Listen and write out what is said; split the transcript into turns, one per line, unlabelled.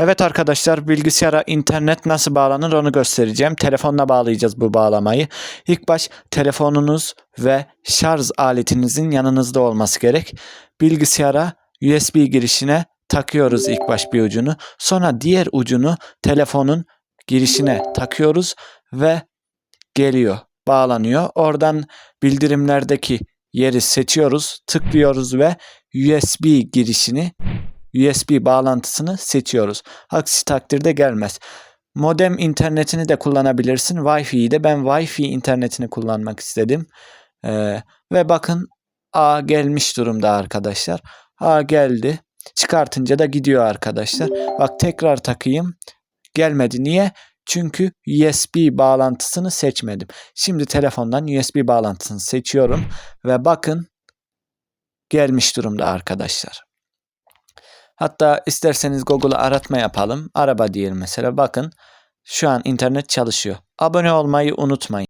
Evet arkadaşlar bilgisayara internet nasıl bağlanır onu göstereceğim. Telefonla bağlayacağız bu bağlamayı. İlk baş telefonunuz ve şarj aletinizin yanınızda olması gerek. Bilgisayara USB girişine takıyoruz ilk baş bir ucunu. Sonra diğer ucunu telefonun girişine takıyoruz ve geliyor, bağlanıyor. Oradan bildirimlerdeki yeri seçiyoruz, tıklıyoruz ve USB girişini USB bağlantısını seçiyoruz. Aksi takdirde gelmez. Modem internetini de kullanabilirsin. Wi-Fi'yi de ben Wi-Fi internetini kullanmak istedim. Ee, ve bakın A gelmiş durumda arkadaşlar. A geldi. Çıkartınca da gidiyor arkadaşlar. Bak tekrar takayım. Gelmedi. Niye? Çünkü USB bağlantısını seçmedim. Şimdi telefondan USB bağlantısını seçiyorum ve bakın gelmiş durumda arkadaşlar. Hatta isterseniz Google'a aratma yapalım. Araba diyelim mesela. Bakın şu an internet çalışıyor. Abone olmayı unutmayın.